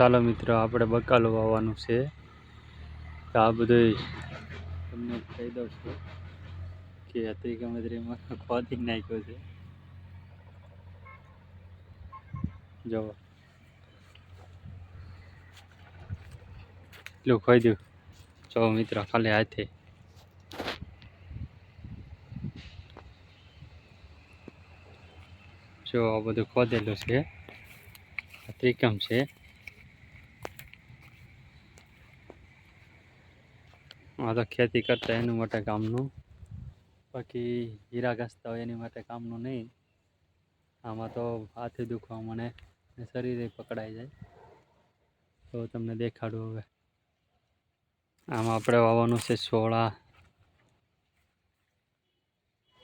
ચાલો મિત્રો, આપણે બકાલું વાવવાનું છે. આ બધું તમને કહી દઉં છું કે અત્રી ગમત્રીમાં ખોદી નાખ્યો છે. જો. એટલું ખોઈ દઉં. જો મિત્રો, ખાલી હાથે. જો, આ બધું ખોદેલું છે. ત્રિકમ છે. આ તો ખેતી કરતા એનું માટે કામનું. બાકી હીરા ઘસતા હોય એની માટે કામનું નહીં. આમાં તો હાથે દુખવા મને શરીરે પકડાઈ જાય. તો તમને દેખાડું હવે. આમાં આપણે વાવવાનું છે સોળા,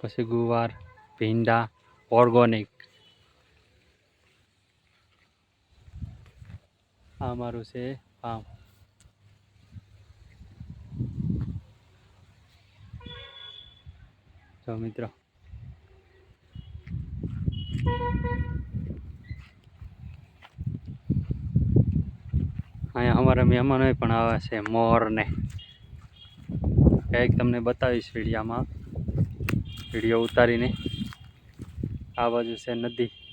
પછી ગુવાર, ભીંડા, ઓર્ગોનિક. આ મારું છે ફાર્મ. જો મિત્રો. અહીંયા અમારા મહેમાનો પણ આવે છે મોર ને કંઈક તમને બતાવીશ વિડીયામાં. વીડિયો ઉતારીને. આ બાજુ છે નદી.